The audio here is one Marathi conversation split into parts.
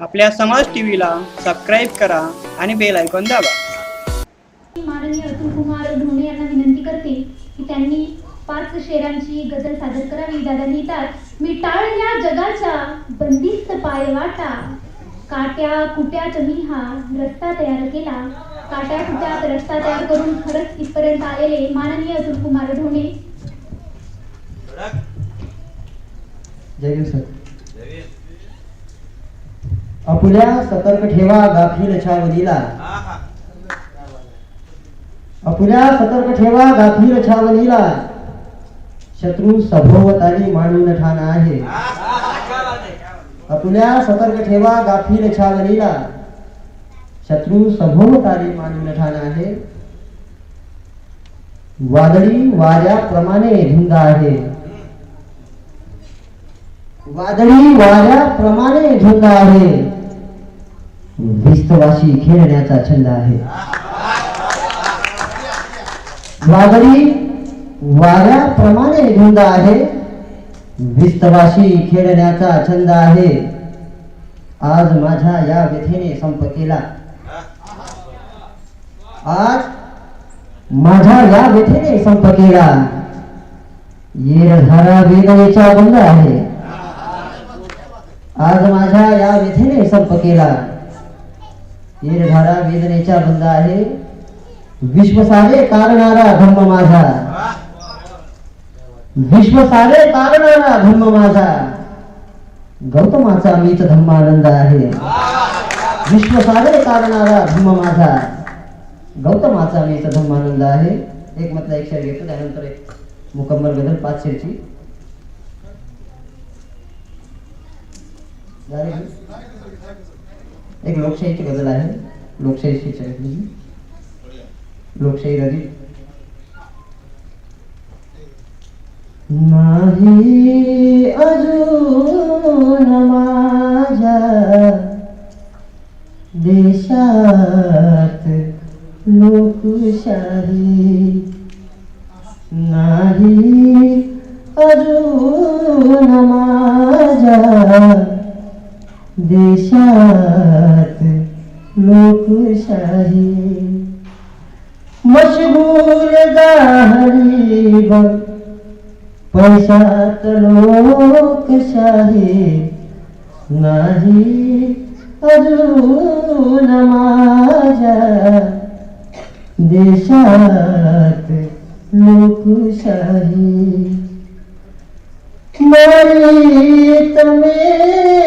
आपल्या समाज टीव्हीला सबस्क्राईब करा आणि बेल आयकॉन दाबा. माननीय अतुल कुमार ढोणे यांना विनंती करते की त्यांनी पाच शेरांची गझल सादर करावी. दादा लिहितात मी टाळल्या जगाच्या बंदिस्त पायवाटा काट्या कुट्यात मी हा रस्ता तयार केला. काट्या कुट्यात रस्ता तयार करून खरंच इथपर्यंत आलेले माननीय अतुल कुमार ढोणे जय सर. अपुल्या सतर्क ठेवा गाफील छावणीला. अपुल्या सतर्क ठेवा गाफील छावणीला. शत्रू सभोवताली मांडून ठाण आहे. अपुल्या सतर्क ठेवा गाफील छावणीला. शत्रू सभोवताली मांडून ठाण आहे. वादळी वाऱ्याप्रमाणे धुंद आहे. वादळी वाऱ्याप्रमाणे झुंज आहे. भिस्तवाशी खेळण्याचा छंद आहे. वादळी वाऱ्याप्रमाणे झुंज आहे. भिस्तवाशी खेळण्याचा छंद आहे. आज माझ्या या व्यथेने संप केला. आज माझ्या या व्यथेने संप केला. येरधारा वेदनेचा बंद आहे. आज माझ्या या व्यथेने संप केला. निर्धारा वेदनेच्या बंद आहे. विश्वसारे कारणारा धम्म माझा. विश्वसारे कारणारा धम्म माझा. गौतमाचा मीच धम्मानंद आहे. विश्वसारे कारणारा धम्म माझा. गौतमाचा मीच धम्मानंद आहे. एक मधला एक शेर घेतो त्यानंतर एक मुकम्मल गजल पाच शेरची. एक लोकशाहीची गजल आहे. लोकशाहीची चरित्र लोकशाही रवी. नाही अजून माझ्या देशात लोकशाही देशात लोकशाही. मशगूल झाली बघ पैशात लोकशाही. नाही अजून माझ्या देशात लोकशाही. मरीत में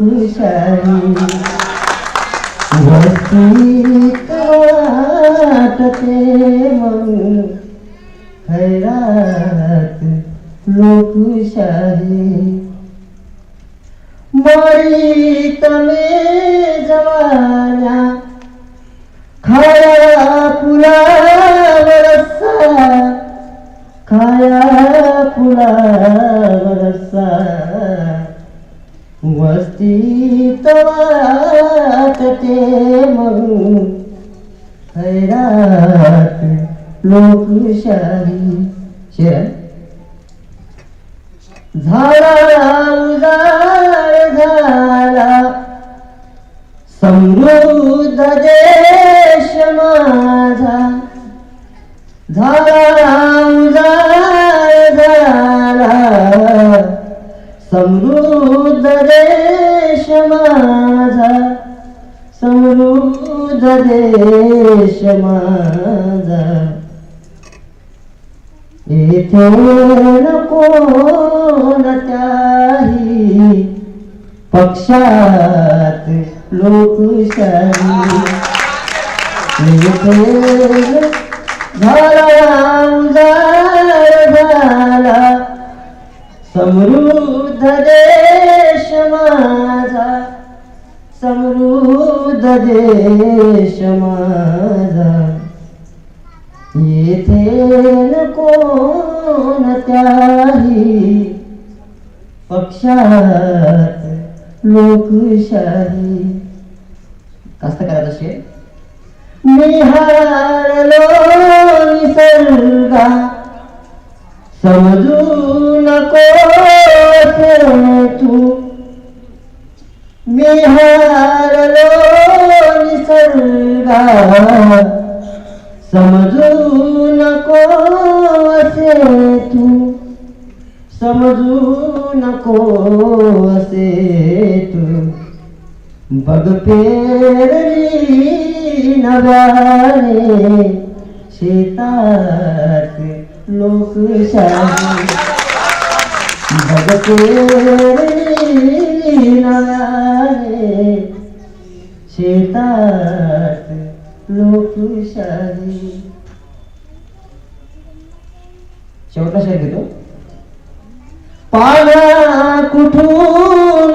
लोकशाही वस्तीत वाटते मग खैरात लोकशाही मरी तमे जवान्या खाया पुरा वरसा खाया पुरा वरसा वस्ती वाटते म्हणून हैरात लोकशाही झाला झाला समृद्ध देश माझा. झाला माझा समृद्ध देश माझा. येथे नको त्याही पक्षात लोकशाही येथे झाला समृद्ध समृद्ध देश माझा समृद्ध देश माझा. येथे न कोणत्याही पक्षात लोकशाही. कसं करायचं शेर मी हारलो निसर्गा समजू नको तू मी हारलो निसर्गा समजू नको असे तू. समजू नको असे तू. बघ पेरली नव्याने शेतात लोकशाही बघ पेरली नव्याने शेतात लोकशाही शेवटला शेर घेतो पाना कुठून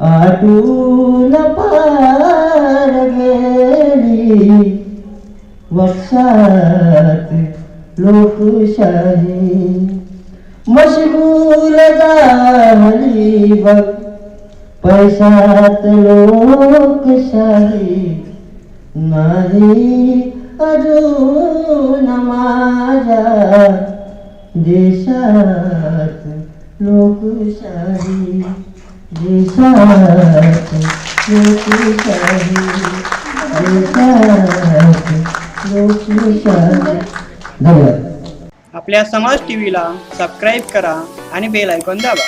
आटून पार गेली. वक्षात लोकशाही मशगूल झाली बघ. पैशात लोकशाही. नाही अजून माझ्या देशात देशात लोकशाही. धन्यवाद. आपल्या समाज टीव्हीला सबस्क्राईब करा आणि बेल ऐकून दाबा.